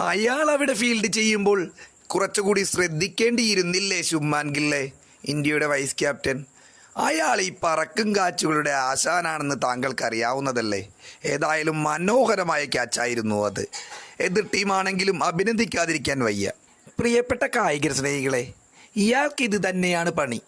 അയാൾ അവിടെ ഫീൽഡ് ചെയ്യുമ്പോൾ കുറച്ചുകൂടി ശ്രദ്ധിക്കേണ്ടിയിരുന്നില്ലേ ശുമാൻ ഗില്ലെ? ഇന്ത്യയുടെ വൈസ് ക്യാപ്റ്റൻ അയാൾ ഈ പറക്കും കാച്ചുകളുടെ ആശാനാണെന്ന് താങ്കൾക്കറിയാവുന്നതല്ലേ? ഏതായാലും മനോഹരമായ ക്യാച്ചായിരുന്നു അത്. എതിർ ടീമാണെങ്കിലും അഭിനന്ദിക്കാതിരിക്കാൻ വയ്യ. പ്രിയപ്പെട്ട കായിക സ്നേഹികളെ ഇയാൾക്ക് ഇത് തന്നെയാണ് പണി.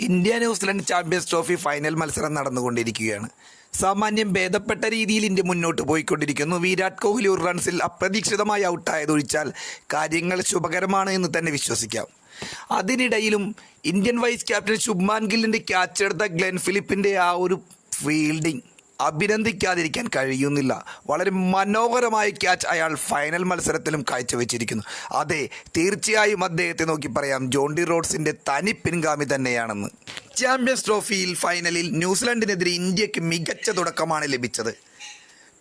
India New Zealand champions trophy final മത്സരം നടന്നുകൊണ്ടിരിക്കുകയാണ്. സാമാന്യം ഭേദപ്പെട്ട രീതിയിൽ ഇന്ത്യ മുന്നോട്ട് പോയിക്കൊണ്ടിരിക്കുന്നു. വിരാട് കോഹ്ലി ഒരു റൺസിൽ അപ്രതീക്ഷിതമായി ഔട്ടായതൊഴിച്ചാൽ കാര്യങ്ങൾ ശുഭകരമാണ് എന്ന് തന്നെ വിശ്വസിക്കാം. അതിനിടയിലും ഇന്ത്യൻ വൈസ് ക്യാപ്റ്റൻ ശുഭ്മാൻ ഗില്ലിന്റെ ക്യാച്ച് എടുത്ത ഗ്ലെൻ ഫിലിപ്പിന്റെ ആ ഒരു ഫീൽഡിംഗ് അഭിനന്ദിക്കാതിരിക്കാൻ കഴിയുന്നില്ല. വളരെ മനോഹരമായ ക്യാച്ച് അയാൾ ഫൈനൽ മത്സരത്തിലും കാഴ്ചവെച്ചിരിക്കുന്നു. അതെ തീർച്ചയായും അദ്ദേഹത്തെ നോക്കി പറയാം. ജോണ്ടി റോഡ്സിന്റെ തനി പിൻഗാമി തന്നെയാണെന്ന്. ചാമ്പ്യൻസ് ട്രോഫിയിൽ ഫൈനലിൽ ന്യൂസിലൻഡിനെതിരെ ഇന്ത്യയ്ക്ക് മികച്ച തുടക്കമാണ് ലഭിച്ചത്.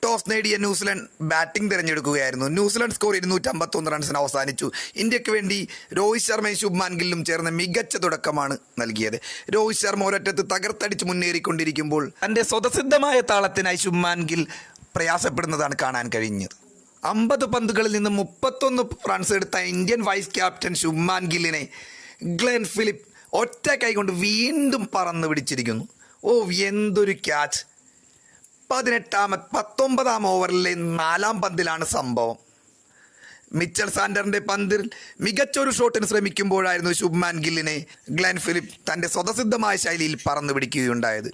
ടോസ് നേടിയ ന്യൂസിലൻഡ് ബാറ്റിംഗ് തിരഞ്ഞെടുക്കുകയായിരുന്നു. ന്യൂസിലൻഡ് സ്കോർ ഇരുന്നൂറ്റി അമ്പത്തൊന്ന് റൺസിന് അവസാനിച്ചു. ഇന്ത്യയ്ക്ക് വേണ്ടി രോഹിത് ശർമ്മയും ശുഭ്മാൻ ഗില്ലും ചേർന്ന് മികച്ച തുടക്കമാണ് നൽകിയത്. രോഹിത് ശർമ്മ ഒരറ്റത്ത് തകർത്തടിച്ച് മുന്നേറിക്കൊണ്ടിരിക്കുമ്പോൾ തന്റെ സ്വതസിദ്ധമായ താളത്തിനായി ശുഭ്മാൻ ഗിൽ പ്രയാസപ്പെടുന്നതാണ് കാണാൻ കഴിഞ്ഞത്. അമ്പത് പന്തുകളിൽ നിന്ന് മുപ്പത്തൊന്ന് റൺസ് എടുത്ത ഇന്ത്യൻ വൈസ് ക്യാപ്റ്റൻ ശുഭ്മാൻ ഗില്ലിനെ ഗ്ലെൻ ഫിലിപ്പ് ഒറ്റ കൈകൊണ്ട് വീണ്ടും പറന്ന് പിടിച്ചിരിക്കുന്നു. ഓ എന്തൊരു ക്യാച്ച് പതിനെട്ടാമത് പത്തൊമ്പതാം ഓവറിലെ നാലാം പന്തിലാണ് സംഭവം. മിച്ചൽ സാൻഡറിന്റെ പന്തിൽ മികച്ചൊരു ഷോട്ടിന് ശ്രമിക്കുമ്പോഴായിരുന്നു ശുഭ്മാൻ ഗില്ലിനെ ഗ്ലെൻ ഫിലിപ്പ് തന്റെ സ്വതസിദ്ധമായ ശൈലിയിൽ പറന്നു പിടിക്കുകയുണ്ടായത്.